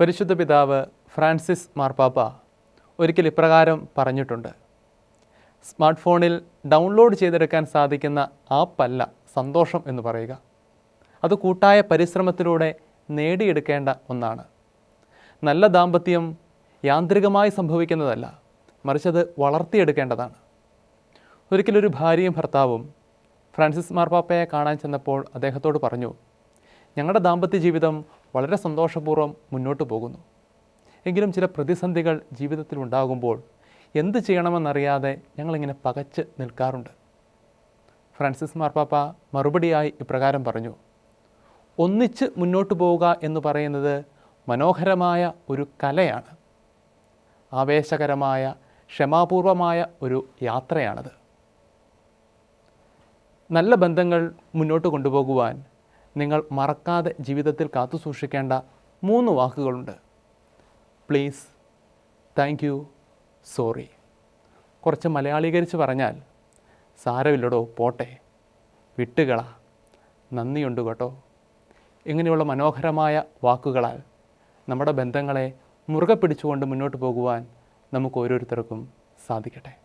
പരിശുദ്ധ പിതാവ് ഫ്രാൻസിസ് മാർപ്പാപ്പ ഒരിക്കൽ ഇപ്രകാരം പറഞ്ഞിട്ടുണ്ട്. സ്മാർട്ട് ഫോണിൽ ഡൗൺലോഡ് ചെയ്തെടുക്കാൻ സാധിക്കുന്ന ആപ്പല്ല സന്തോഷം എന്ന് പറയുക. അത് കൂട്ടായ പരിശ്രമത്തിലൂടെ നേടിയെടുക്കേണ്ട ഒന്നാണ്. നല്ല ദാമ്പത്യം യാന്ത്രികമായി സംഭവിക്കുന്നതല്ല മറിച്ച് അത് വളർത്തിയെടുക്കേണ്ടതാണ്. ഒരിക്കലൊരു ഭാര്യയും ഭർത്താവും ഫ്രാൻസിസ് മാർപ്പാപ്പയെ കാണാൻ ചെന്നപ്പോൾ അദ്ദേഹത്തോട് പറഞ്ഞു ഞങ്ങളുടെ ദാമ്പത്യ ജീവിതം വളരെ സന്തോഷപൂർവം മുന്നോട്ട് പോകുന്നു. എങ്കിലും ചില പ്രതിസന്ധികൾ ജീവിതത്തിൽ ഉണ്ടാകുമ്പോൾ എന്ത് ചെയ്യണമെന്നറിയാതെ ഞങ്ങളിങ്ങനെ പകച്ച് നിൽക്കാറുണ്ട്. ഫ്രാൻസിസ് മാർപ്പാപ്പ മറുപടിയായി ഇപ്രകാരം പറഞ്ഞു ഒന്നിച്ച് മുന്നോട്ട് പോവുക എന്ന് പറയുന്നത് മനോഹരമായ ഒരു കലയാണ്. ആവേശകരമായ ക്ഷമാപൂർവമായ ഒരു യാത്രയാണത്. നല്ല ബന്ധങ്ങൾ മുന്നോട്ട് കൊണ്ടുപോകുവാൻ നിങ്ങൾ മറക്കാതെ ജീവിതത്തിൽ കാത്തു സൂക്ഷിക്കേണ്ട മൂന്ന് വാക്കുകളുണ്ട്. പ്ലീസ് താങ്ക് യു സോറി കുറച്ച് മലയാളീകരിച്ച് പറഞ്ഞാൽ സാരമില്ലടോ പോട്ടെ. വിട്ടുകള. നന്ദിയുണ്ട് കേട്ടോ. ഇങ്ങനെയുള്ള മനോഹരമായ വാക്കുകളാൽ നമ്മുടെ ബന്ധങ്ങളെ മുറുകെ പിടിച്ചുകൊണ്ട് മുന്നോട്ട് പോകുവാൻ നമുക്ക് ഓരോരുത്തർക്കും സാധിക്കട്ടെ.